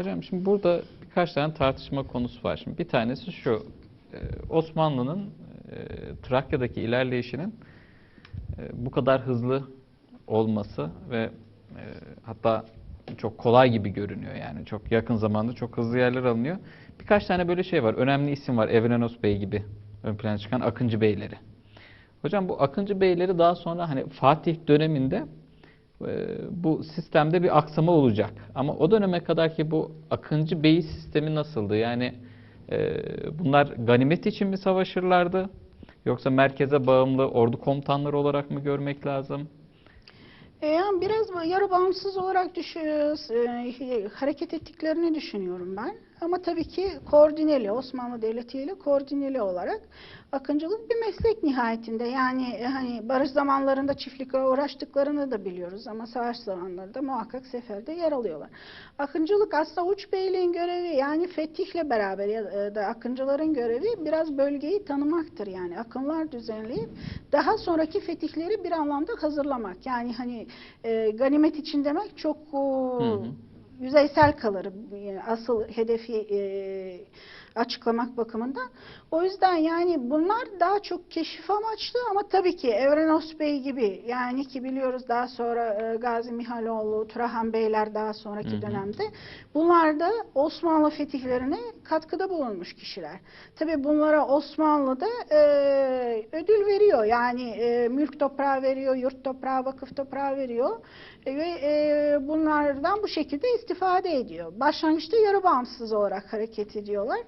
Hocam şimdi burada birkaç tane tartışma konusu var. Şimdi bir tanesi şu, e, Osmanlı'nın e, Trakya'daki ilerleyişinin e, bu kadar hızlı olması ve hatta çok kolay gibi görünüyor yani çok yakın zamanda çok hızlı yerler alınıyor. Birkaç tane böyle şey var. Önemli isim var. Evrenos Bey gibi ön plana çıkan Akıncı Beyleri. Hocam bu Akıncı Beyleri daha sonra hani Fatih döneminde bu sistemde bir aksama olacak. Ama o döneme kadar ki bu Akıncı Bey sistemi nasıldı? Yani e, bunlar ganimet için mi savaşırlardı? Yoksa merkeze bağımlı ordu komutanları olarak mı görmek lazım? E, yani biraz yarı bağımsız olarak düş- e, hareket ettiklerini düşünüyorum ben. Ama tabii ki koordineli, Osmanlı Devleti ile koordineli olarak akıncılık bir meslek nihayetinde. Yani e, hani barış zamanlarında çiftlikle uğraştıklarını da biliyoruz ama savaş zamanlarında muhakkak seferde yer alıyorlar. Akıncılık aslında uç beyliğin görevi yani fetihle beraber ya da akıncıların görevi biraz bölgeyi tanımaktır. Yani akınlar düzenleyip daha sonraki fetihleri bir anlamda hazırlamak. Yani hani e, ganimet için demek çok e, Hı hı. Yüzeysel kalır e, asıl hedefi e, açıklamak bakımından. O yüzden yani bunlar daha çok keşif amaçlı ama tabii ki Evrenos Bey gibi yani ki biliyoruz daha sonra e, Gazi Mihaloğlu, Turahan Beyler daha sonraki Hı hı. dönemde bunlar da Osmanlı fetihlerine katkıda bulunmuş kişiler. Tabii bunlara Osmanlı da e, ödül veriyor. Yani e, mülk toprağı veriyor, yurt toprağı, vakıf toprağı veriyor. E, ve e, bunlardan bu şekilde istifade ediyor. Başlangıçta yarı bağımsız olarak hareket ediyorlar.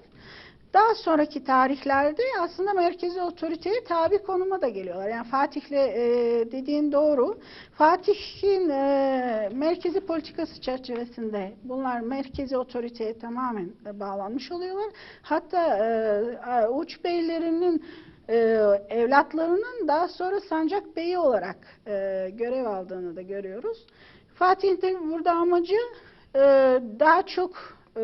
Daha sonraki tarihlerde aslında merkezi otoriteye tabi konuma da geliyorlar. Yani Fatih'le e, dediğin doğru. Fatih'in e, merkezi politikası çerçevesinde bunlar merkezi otoriteye tamamen e, bağlanmış oluyorlar. Hatta e, uç beylerinin e, evlatlarının daha sonra sancak beyi olarak e, görev aldığını da görüyoruz. Fatih'in de burada amacı e, daha çok e,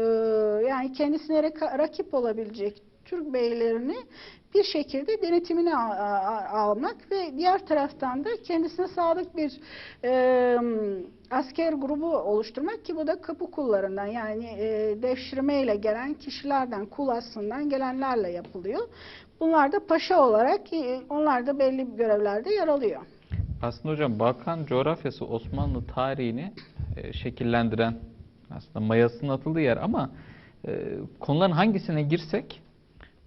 yani kendisine rakip olabilecek Türk beylerini bir şekilde denetimine almak ve diğer taraftan da kendisine sadık bir e, asker grubu oluşturmak ki bu da kapı kullarından yani e, devşirmeyle gelen kişilerden, kul aslından gelenlerle yapılıyor. Bunlar da paşa olarak e, onlar da belli görevlerde yer alıyor. Aslında hocam Balkan coğrafyası Osmanlı tarihini e, şekillendiren aslında mayasının atıldığı yer ama e, konuların hangisine girsek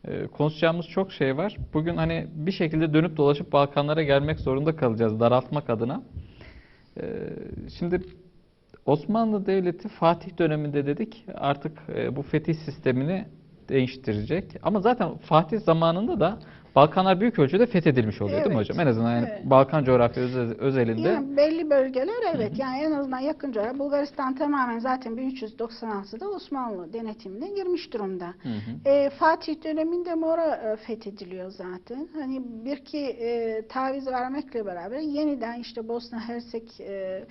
e, konuşacağımız çok şey var. Bugün hani bir şekilde dönüp dolaşıp Balkanlara gelmek zorunda kalacağız daraltmak adına. E, şimdi Osmanlı Devleti Fatih döneminde dedik artık e, bu fetih sistemini değiştirecek. Ama zaten Fatih zamanında da Balkanlar büyük ölçüde fethedilmiş oluyor değil mi Evet, hocam? En azından yani evet. Balkan coğrafyası özel- özelinde. Yani belli bölgeler evet yani en azından yakın coğrafya Bulgaristan tamamen zaten 1396'da Osmanlı denetimine girmiş durumda. Hı hı. E, Fatih döneminde Mora e, fethediliyor zaten. Hani bir ki e, taviz vermekle beraber yeniden işte Bosna Hersek e,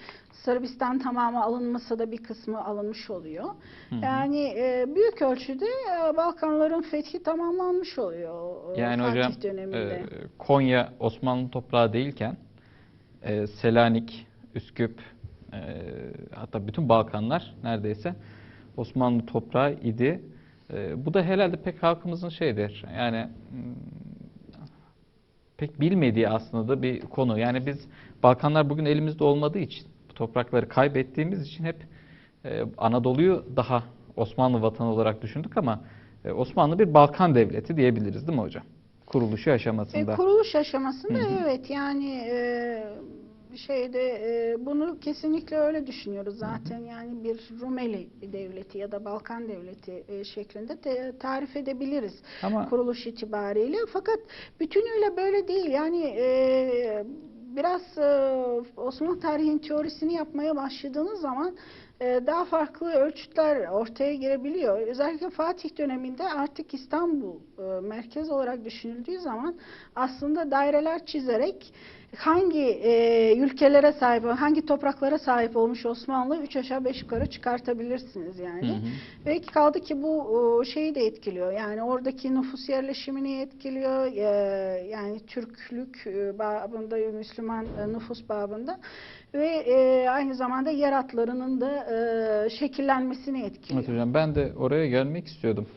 Sırbistan tamamı alınmasa da bir kısmı alınmış oluyor. Hı hı. Yani e, büyük ölçüde e, Balkanların fethi tamamlanmış oluyor e, Yani Fatih hocam döneminde. e, Konya Osmanlı toprağı değilken e, Selanik, Üsküp e, hatta bütün Balkanlar neredeyse Osmanlı toprağı idi. E, bu da herhalde pek halkımızın şeydir. Yani hmm, pek bilmediği aslında da bir konu. Yani biz Balkanlar bugün elimizde olmadığı için bu toprakları kaybettiğimiz için hep e, Anadolu'yu daha Osmanlı vatanı olarak düşündük ama e, Osmanlı bir Balkan devleti diyebiliriz değil mi hocam? Kuruluşu E, aşamasında. kuruluş aşamasında Hı hı. evet. Yani e, şeyde e, bunu kesinlikle öyle düşünüyoruz zaten. Yani bir Rumeli devleti ya da Balkan devleti e, şeklinde te- tarif edebiliriz Ama kuruluş itibariyle. Fakat bütünüyle böyle değil. Yani e, biraz e, Osmanlı tarihin teorisini yapmaya başladığınız zaman e, daha farklı ölçütler ortaya girebiliyor. Özellikle Fatih döneminde artık İstanbul e, merkez olarak düşünüldüğü zaman aslında daireler çizerek hangi e, ülkelere sahip, hangi topraklara sahip olmuş Osmanlı üç aşağı beş yukarı çıkartabilirsiniz yani. Hı hı. Ve kaldı ki bu o, şeyi de etkiliyor. Yani oradaki nüfus yerleşimini etkiliyor. E, yani Türklük e, babında, Müslüman e, nüfus babında ve e, aynı zamanda yer hatlarının da e, şekillenmesini etkiliyor. Evet hocam ben de oraya gelmek istiyordum.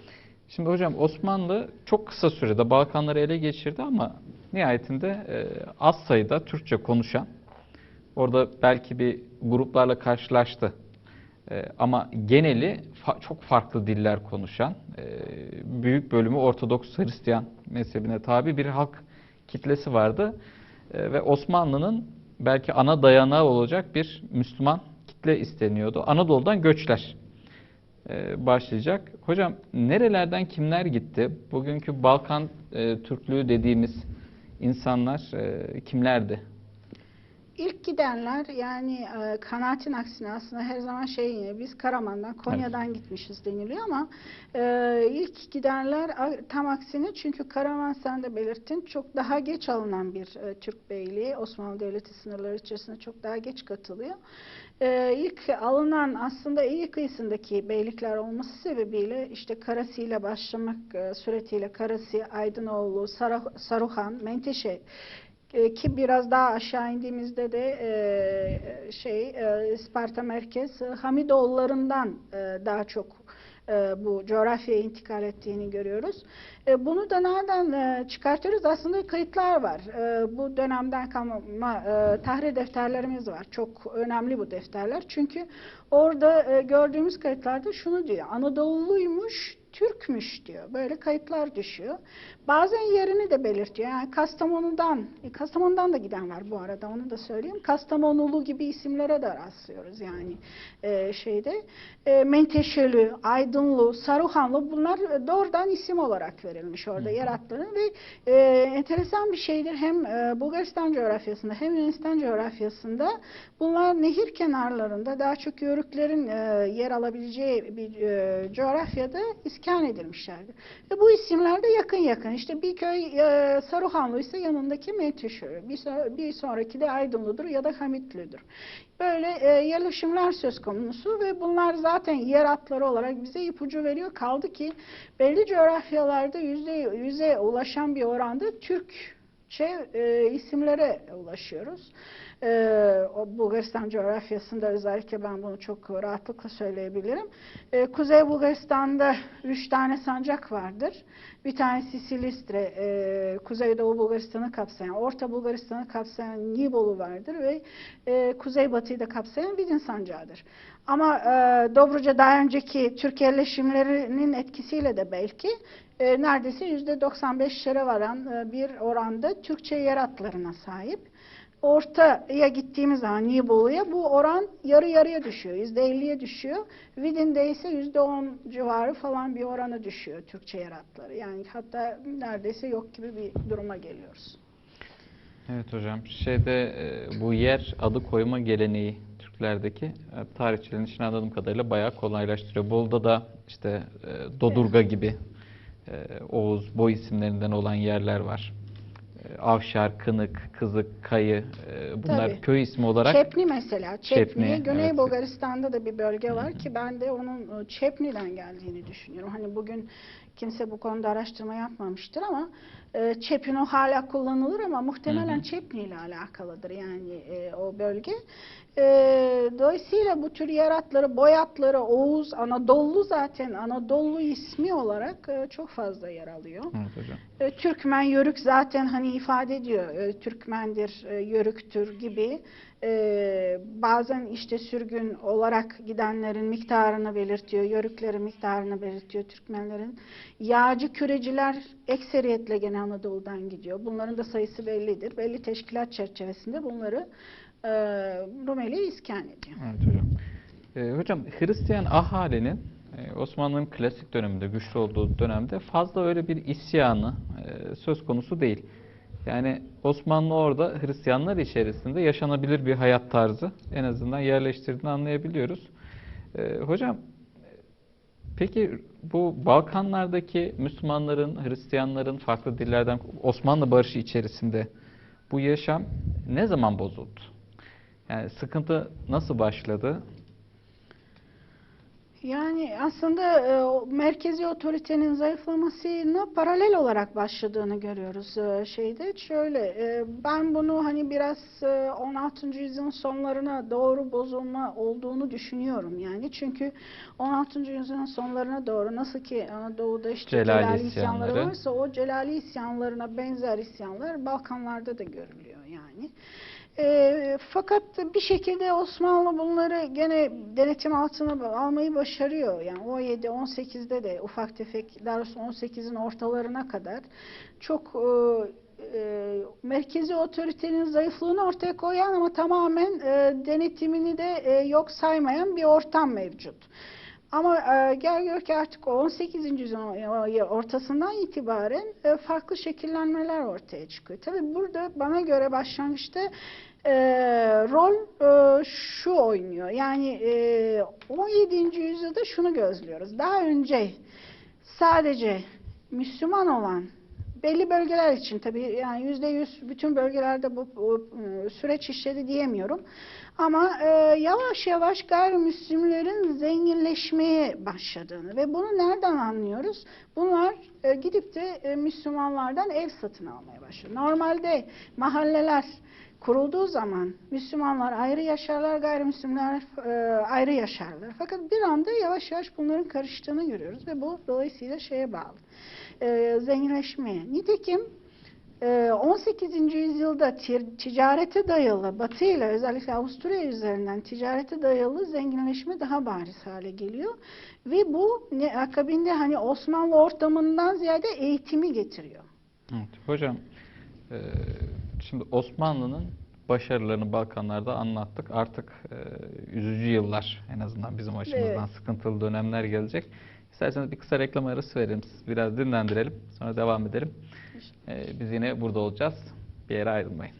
Şimdi hocam Osmanlı çok kısa sürede Balkanları ele geçirdi ama nihayetinde e, az sayıda Türkçe konuşan, orada belki bir gruplarla karşılaştı. E, ama geneli çok farklı diller konuşan, e, büyük bölümü Ortodoks Hristiyan mezhebine tabi bir halk kitlesi vardı. Ve Osmanlı'nın belki ana dayanağı olacak bir Müslüman kitle isteniyordu. Anadolu'dan göçler başlayacak. Hocam nerelerden kimler gitti? Bugünkü Balkan Türklüğü dediğimiz insanlar e, kimlerdi? İlk gidenler yani e, kanaatin aksine aslında her zaman şey yine biz Karaman'dan Konya'dan gitmişiz deniliyor ama e, ilk gidenler tam aksine çünkü Karaman sen de belirttin çok daha geç alınan bir e, Türk beyliği Osmanlı Devleti sınırları içerisinde çok daha geç katılıyor. E, ilk alınan aslında Ege kıyısındaki beylikler olması sebebiyle işte Karasi ile başlamak e, suretiyle Karasi, Aydınoğlu, Sara- Saruhan, Menteşe e, ki biraz daha aşağı indiğimizde de e, şey e, Sparta merkez e, Hamidoğullarından e, daha çok e, bu coğrafyaya intikal ettiğini görüyoruz. E, bunu da nereden e, çıkartıyoruz? Aslında kayıtlar var. Bu dönemden kalma e, defterlerimiz var. Çok önemli bu defterler. Çünkü orada gördüğümüz kayıtlarda şunu diyor. Anadolu'luymuş, Türkmüş diyor. Böyle kayıtlar düşüyor. Bazen yerini de belirtiyor. Yani Kastamonu'dan, e, Kastamonu'dan da giden var bu arada onu da söyleyeyim. Kastamonulu gibi isimlere de rastlıyoruz yani e, şeyde. E, Menteşeli, Aydınlı, Saruhanlı bunlar doğrudan isim olarak verilmiş orada yer adlarının ve e, enteresan bir şeydir. Hem e, Bulgaristan coğrafyasında hem Yunanistan coğrafyasında bunlar nehir kenarlarında daha çok yörüklerin e, yer alabileceği bir e, coğrafyada iskan edilmişlerdir. Ve bu isimler de yakın yakın. İşte bir köy e, Saruhanlı ise yanındaki Menteşeli, bir, bir sonraki de Aydınlıdır ya da Hamitlidir. Böyle e, yerleşimler söz konusu ve bunlar zaten yer atları olarak bize ipucu veriyor. Kaldı ki belli coğrafyalarda yüzde yüze ulaşan bir oranda Türkçe e, isimlere ulaşıyoruz. E, o Bulgaristan coğrafyasında özellikle ben bunu çok rahatlıkla söyleyebilirim. E, Kuzey Bulgaristan'da üç tane sancak vardır. Bir tanesi Silistre, e, Kuzeydoğu Bulgaristan'ı kapsayan, Orta Bulgaristan'ı kapsayan Nibolu vardır ve e, Kuzeybatı'yı da kapsayan Vidin sancağıdır. Ama e, Dobruca daha önceki Türk yerleşimlerinin etkisiyle de belki e, neredeyse yüzde 95'lere varan e, bir oranda Türkçe yer adlarına sahip. Ortaya gittiğimiz zaman Nibolu'ya bu oran yarı yarıya düşüyor. Yüzde elliye düşüyor. Vidin'de ise yüzde on civarı falan bir orana düşüyor Türkçe yer adları. Yani hatta neredeyse yok gibi bir duruma geliyoruz. Evet hocam şeyde e, bu yer adı koyma geleneği Türklerdeki e, tarihçilerin işini anladığım kadarıyla bayağı kolaylaştırıyor. Bolu'da da işte e, Dodurga gibi e, Oğuz, Boy isimlerinden olan yerler var. E, Avşar, Kınık, Kızık, Kayı e, bunlar Tabii. köy ismi olarak Çepni mesela. Çepni, Çepni, Güney evet. Bulgaristan'da da bir bölge var ki ben de onun e, Çepni'den geldiğini düşünüyorum. Hani bugün kimse bu konuda araştırma yapmamıştır ama e, Çepino hala kullanılır ama muhtemelen. Çepni ile alakalıdır yani e, o bölge. E, dolayısıyla bu tür yer atları, boy atları, Oğuz, Anadolu zaten Anadolu ismi olarak e, çok fazla yer alıyor. Evet hocam. E, Türkmen, Yörük zaten hani ifade ediyor. E, Türkmendir, e, Yörüktür gibi. E, bazen işte sürgün olarak gidenlerin miktarını belirtiyor. Yörüklerin miktarını belirtiyor Türkmenlerin. Yağcı küreciler ekseriyetle gene Anadolu'dan gidiyor. Bunların da sayısı bellidir. Belli teşkilat çerçevesinde bunları e, Rumeli iskan ediyor. Evet hocam. Ee, hocam Hristiyan ahalinin e, Osmanlı'nın klasik döneminde, güçlü olduğu dönemde fazla öyle bir isyanı e, söz konusu değil. Yani Osmanlı orada Hristiyanlar içerisinde yaşanabilir bir hayat tarzı en azından yerleştirdiğini anlayabiliyoruz. Ee, hocam peki bu Balkanlardaki Müslümanların, Hristiyanların farklı dillerden Osmanlı barışı içerisinde bu yaşam ne zaman bozuldu? Yani sıkıntı nasıl başladı? Yani aslında e, merkezi otoritenin zayıflamasına paralel olarak başladığını görüyoruz e, şeyde. Şöyle e, ben bunu hani biraz e, 16. yüzyılın sonlarına doğru bozulma olduğunu düşünüyorum yani. Çünkü 16. yüzyılın sonlarına doğru nasıl ki Anadolu'da işte Celali Celali, isyanları isyanları. varsa o Celali isyanlarına benzer isyanlar Balkanlarda da görülüyor yani. E, fakat bir şekilde Osmanlı bunları gene denetim altına almayı başarıyor. Yani 17-18'de de ufak tefek, daha doğrusu 18'in ortalarına kadar çok e, e, merkezi otoritenin zayıflığını ortaya koyan ama tamamen e, denetimini de e, yok saymayan bir ortam mevcut. Ama e, gel gör ki artık o 18. yüzyılın ortasından itibaren e, farklı şekillenmeler ortaya çıkıyor. Tabii burada bana göre başlangıçta e, rol e, şu oynuyor. Yani e, 17. yüzyılda şunu gözlüyoruz. Daha önce sadece Müslüman olan belli bölgeler için tabii yani yüzde yüz bütün bölgelerde bu, bu, süreç işledi diyemiyorum. Ama e, yavaş yavaş gayrimüslimlerin zenginleşmeye başladığını ve bunu nereden anlıyoruz? Bunlar e, gidip de e, Müslümanlardan ev satın almaya başladı. Normalde mahalleler kurulduğu zaman Müslümanlar ayrı yaşarlar, gayrimüslimler e, ayrı yaşarlar. Fakat bir anda yavaş yavaş bunların karıştığını görüyoruz ve bu dolayısıyla şeye bağlı. E, zenginleşmeye. Nitekim e, 18. yüzyılda tir- ticarete dayalı, Batı ile özellikle Avusturya üzerinden ticarete dayalı zenginleşme daha bariz hale geliyor. Ve bu ne, akabinde hani Osmanlı ortamından ziyade eğitimi getiriyor. Evet, hocam e, şimdi Osmanlı'nın başarılarını Balkanlarda anlattık. Artık e, üzücü yıllar en azından bizim açımızdan Evet. sıkıntılı dönemler gelecek. İsterseniz bir kısa reklam arası verelim. Siz biraz dinlendirelim. Sonra devam edelim. E, biz yine burada olacağız. Bir yere ayrılmayın.